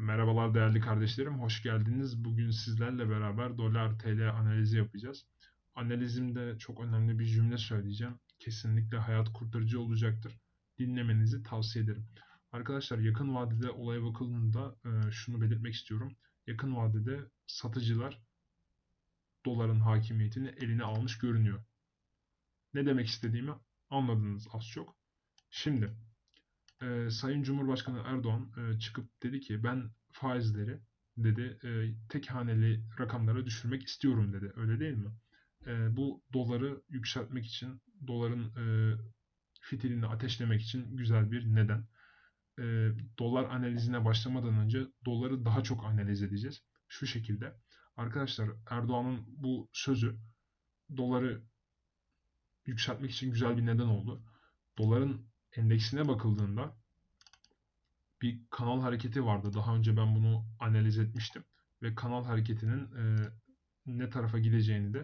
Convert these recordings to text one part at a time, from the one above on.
Merhabalar değerli kardeşlerim, hoş geldiniz. Bugün sizlerle beraber dolar TL analizi yapacağız. Analizimde çok önemli bir cümle söyleyeceğim. Kesinlikle hayat kurtarıcı olacaktır. Dinlemenizi tavsiye ederim. Arkadaşlar yakın vadede olaya bakıldığında e, şunu belirtmek istiyorum. Yakın vadede satıcılar doların hakimiyetini eline almış görünüyor. Ne demek istediğimi anladınız az çok. Şimdi e, Sayın Cumhurbaşkanı Erdoğan e, çıkıp dedi ki ben faizleri dedi e, tek haneli rakamlara düşürmek istiyorum dedi. Öyle değil mi? E, bu doları yükseltmek için, doların e, fitilini ateşlemek için güzel bir neden. E, dolar analizine başlamadan önce doları daha çok analiz edeceğiz. Şu şekilde. Arkadaşlar Erdoğan'ın bu sözü doları yükseltmek için güzel bir neden oldu. Doların endeksine bakıldığında bir kanal hareketi vardı. Daha önce ben bunu analiz etmiştim. Ve kanal hareketinin e, ne tarafa gideceğini de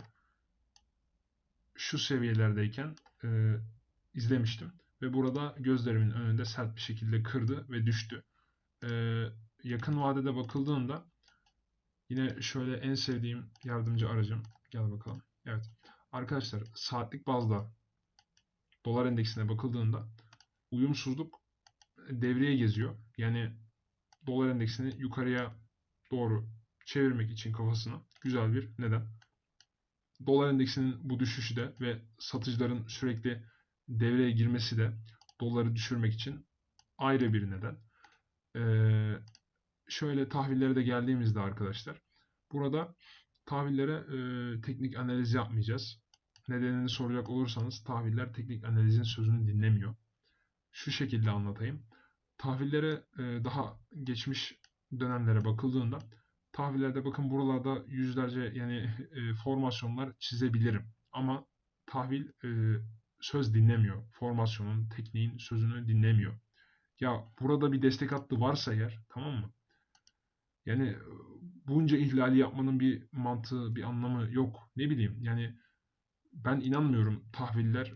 şu seviyelerdeyken e, izlemiştim. Ve burada gözlerimin önünde sert bir şekilde kırdı ve düştü. E, yakın vadede bakıldığında yine şöyle en sevdiğim yardımcı aracım. Gel bakalım. Evet. Arkadaşlar saatlik bazda dolar endeksine bakıldığında uyumsuzluk devreye geziyor. Yani dolar endeksini yukarıya doğru çevirmek için kafasına güzel bir neden. Dolar endeksinin bu düşüşü de ve satıcıların sürekli devreye girmesi de doları düşürmek için ayrı bir neden. Ee, şöyle tahvillere de geldiğimizde arkadaşlar burada tahvillere e, teknik analiz yapmayacağız. Nedenini soracak olursanız tahviller teknik analizin sözünü dinlemiyor şu şekilde anlatayım. Tahvillere e, daha geçmiş dönemlere bakıldığında tahvillerde bakın buralarda yüzlerce yani e, formasyonlar çizebilirim. Ama tahvil e, söz dinlemiyor. Formasyonun, tekniğin sözünü dinlemiyor. Ya burada bir destek hattı varsa eğer tamam mı? Yani bunca ihlali yapmanın bir mantığı, bir anlamı yok. Ne bileyim yani ben inanmıyorum tahviller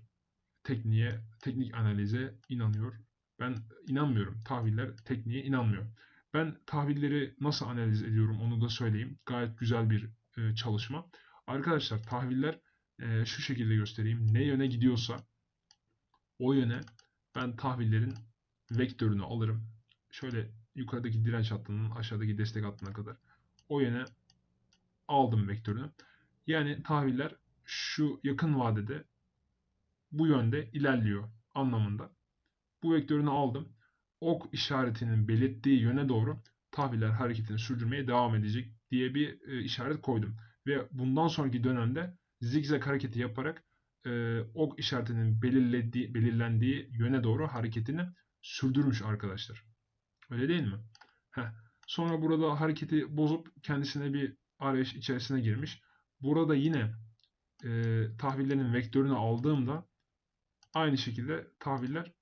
tekniğe, teknik analize inanıyor. Ben inanmıyorum. Tahviller tekniğe inanmıyor. Ben tahvilleri nasıl analiz ediyorum onu da söyleyeyim. Gayet güzel bir e, çalışma. Arkadaşlar tahviller e, şu şekilde göstereyim. Ne yöne gidiyorsa o yöne ben tahvillerin vektörünü alırım. Şöyle yukarıdaki direnç hattının aşağıdaki destek hattına kadar o yöne aldım vektörünü. Yani tahviller şu yakın vadede bu yönde ilerliyor anlamında. Bu vektörünü aldım. Ok işaretinin belirttiği yöne doğru tahviller hareketini sürdürmeye devam edecek diye bir e, işaret koydum. Ve bundan sonraki dönemde zigzag hareketi yaparak e, ok işaretinin belirlediği, belirlendiği yöne doğru hareketini sürdürmüş arkadaşlar. Öyle değil mi? Heh. Sonra burada hareketi bozup kendisine bir arayış içerisine girmiş. Burada yine e, tahvillerin vektörünü aldığımda Aynı şekilde tahviller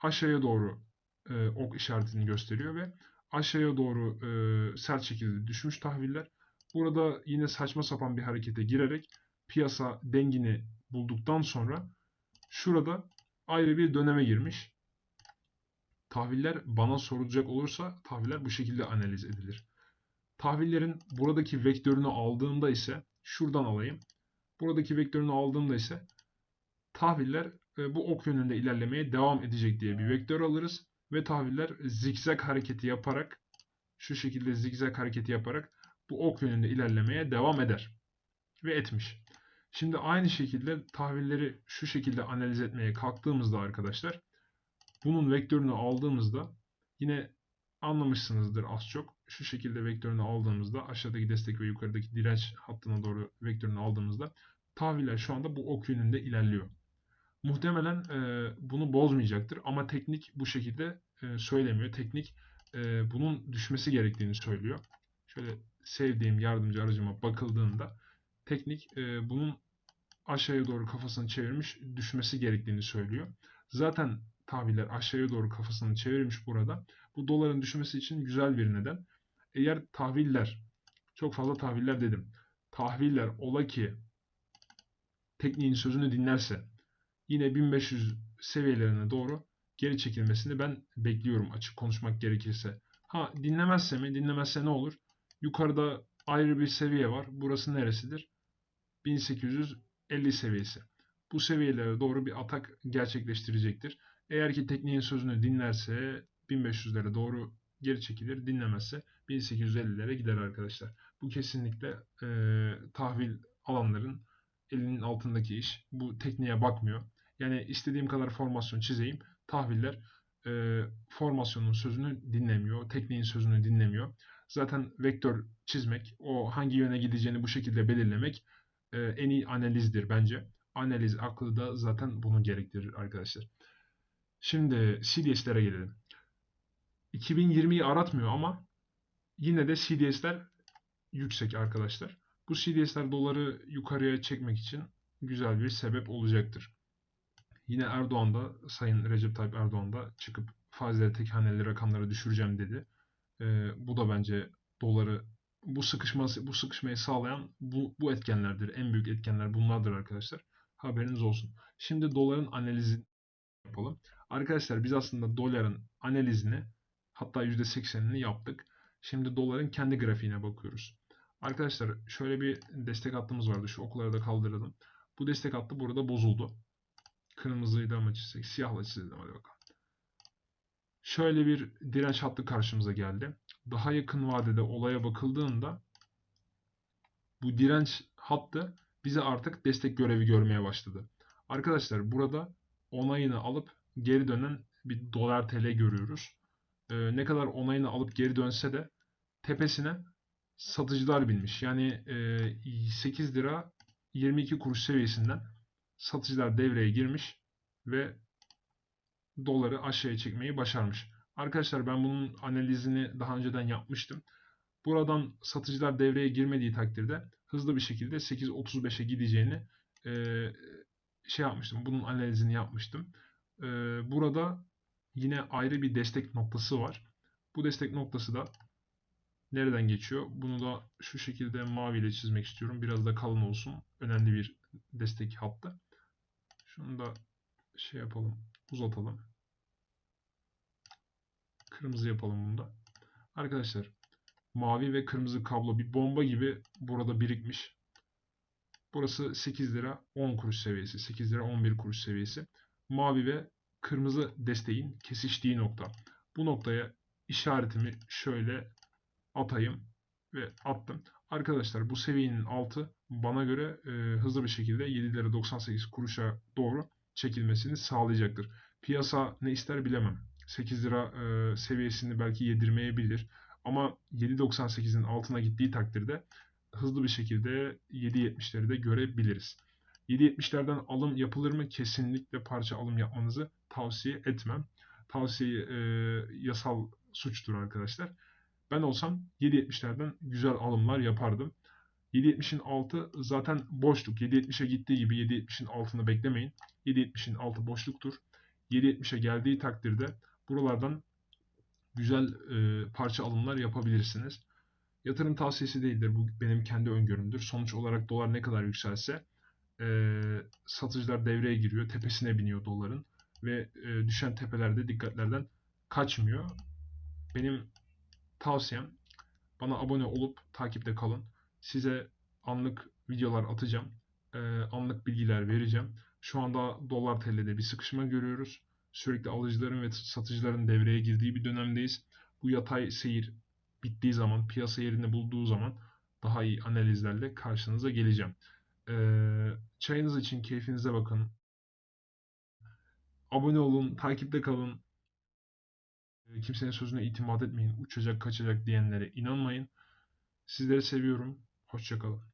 aşağıya doğru e, ok işaretini gösteriyor ve aşağıya doğru e, sert şekilde düşmüş tahviller. Burada yine saçma sapan bir harekete girerek piyasa dengini bulduktan sonra şurada ayrı bir döneme girmiş. Tahviller bana sorulacak olursa tahviller bu şekilde analiz edilir. Tahvillerin buradaki vektörünü aldığımda ise şuradan alayım. Buradaki vektörünü aldığımda ise tahviller e, bu ok yönünde ilerlemeye devam edecek diye bir vektör alırız. Ve tahviller zigzag hareketi yaparak şu şekilde zigzag hareketi yaparak bu ok yönünde ilerlemeye devam eder. Ve etmiş. Şimdi aynı şekilde tahvilleri şu şekilde analiz etmeye kalktığımızda arkadaşlar bunun vektörünü aldığımızda yine anlamışsınızdır az çok. Şu şekilde vektörünü aldığımızda aşağıdaki destek ve yukarıdaki direnç hattına doğru vektörünü aldığımızda tahviller şu anda bu ok yönünde ilerliyor. Muhtemelen e, bunu bozmayacaktır ama teknik bu şekilde e, söylemiyor. Teknik e, bunun düşmesi gerektiğini söylüyor. Şöyle sevdiğim yardımcı aracıma bakıldığında teknik e, bunun aşağıya doğru kafasını çevirmiş düşmesi gerektiğini söylüyor. Zaten tahviller aşağıya doğru kafasını çevirmiş burada. Bu doların düşmesi için güzel bir neden. Eğer tahviller, çok fazla tahviller dedim. Tahviller ola ki tekniğin sözünü dinlerse yine 1500 seviyelerine doğru geri çekilmesini ben bekliyorum açık konuşmak gerekirse. Ha dinlemezse mi? Dinlemezse ne olur? Yukarıda ayrı bir seviye var. Burası neresidir? 1850 seviyesi. Bu seviyelere doğru bir atak gerçekleştirecektir. Eğer ki tekniğin sözünü dinlerse 1500'lere doğru geri çekilir. Dinlemezse 1850'lere gider arkadaşlar. Bu kesinlikle e, tahvil alanların elinin altındaki iş. Bu tekniğe bakmıyor. Yani istediğim kadar formasyon çizeyim. Tahviller e, formasyonun sözünü dinlemiyor. Tekniğin sözünü dinlemiyor. Zaten vektör çizmek, o hangi yöne gideceğini bu şekilde belirlemek e, en iyi analizdir bence. Analiz aklı da zaten bunu gerektirir arkadaşlar. Şimdi CDS'lere gelelim. 2020'yi aratmıyor ama yine de CDS'ler yüksek arkadaşlar. Bu CDS'ler doları yukarıya çekmek için güzel bir sebep olacaktır. Yine Erdoğan da Sayın Recep Tayyip Erdoğan da çıkıp faizleri tek haneli rakamlara düşüreceğim dedi. Ee, bu da bence doları bu sıkışması bu sıkışmayı sağlayan bu, bu etkenlerdir. En büyük etkenler bunlardır arkadaşlar. Haberiniz olsun. Şimdi doların analizini yapalım. Arkadaşlar biz aslında doların analizini hatta %80'ini yaptık. Şimdi doların kendi grafiğine bakıyoruz. Arkadaşlar şöyle bir destek hattımız vardı. Şu okları da kaldıralım. Bu destek hattı burada bozuldu. Kırmızıydı ama çizsek. Siyahla çizelim hadi bakalım. Şöyle bir direnç hattı karşımıza geldi. Daha yakın vadede olaya bakıldığında bu direnç hattı bize artık destek görevi görmeye başladı. Arkadaşlar burada onayını alıp geri dönen bir dolar TL görüyoruz. Ee, ne kadar onayını alıp geri dönse de tepesine satıcılar binmiş. Yani e, 8 lira 22 kuruş seviyesinden satıcılar devreye girmiş ve doları aşağıya çekmeyi başarmış. Arkadaşlar ben bunun analizini daha önceden yapmıştım. Buradan satıcılar devreye girmediği takdirde hızlı bir şekilde 8.35'e gideceğini e, şey yapmıştım. Bunun analizini yapmıştım. E, burada yine ayrı bir destek noktası var. Bu destek noktası da nereden geçiyor? Bunu da şu şekilde mavi ile çizmek istiyorum. Biraz da kalın olsun. Önemli bir destek hattı. Şunu da şey yapalım. Uzatalım. Kırmızı yapalım bunu da. Arkadaşlar mavi ve kırmızı kablo bir bomba gibi burada birikmiş. Burası 8 lira 10 kuruş seviyesi. 8 lira 11 kuruş seviyesi. Mavi ve kırmızı desteğin kesiştiği nokta. Bu noktaya işaretimi şöyle atayım ve attım. Arkadaşlar bu seviyenin altı bana göre e, hızlı bir şekilde 7 lira 98 kuruşa doğru çekilmesini sağlayacaktır. Piyasa ne ister bilemem. 8 lira e, seviyesini belki yedirmeyebilir. Ama 7.98'in altına gittiği takdirde hızlı bir şekilde 7.70'leri de görebiliriz. 7.70'lerden alım yapılır mı? Kesinlikle parça alım yapmanızı tavsiye etmem. Tavsiye e, yasal suçtur arkadaşlar. Ben olsam 7.70'lerden güzel alımlar yapardım. 7.70'in altı zaten boşluk. 7.70'e gittiği gibi 7.70'in altını beklemeyin. 7.70'in altı boşluktur. 7.70'e geldiği takdirde buralardan güzel e, parça alımlar yapabilirsiniz. Yatırım tavsiyesi değildir. Bu benim kendi öngörümdür. Sonuç olarak dolar ne kadar yükselse e, satıcılar devreye giriyor. Tepesine biniyor doların. Ve e, düşen tepelerde dikkatlerden kaçmıyor. Benim tavsiyem bana abone olup takipte kalın. Size anlık videolar atacağım. E, anlık bilgiler vereceğim. Şu anda dolar TL'de bir sıkışma görüyoruz. Sürekli alıcıların ve satıcıların devreye girdiği bir dönemdeyiz. Bu yatay seyir bittiği zaman, piyasa yerini bulduğu zaman daha iyi analizlerle karşınıza geleceğim. Ee, çayınız için keyfinize bakın. Abone olun, takipte kalın. Kimsenin sözüne itimat etmeyin. Uçacak, kaçacak diyenlere inanmayın. Sizleri seviyorum. Hoşçakalın.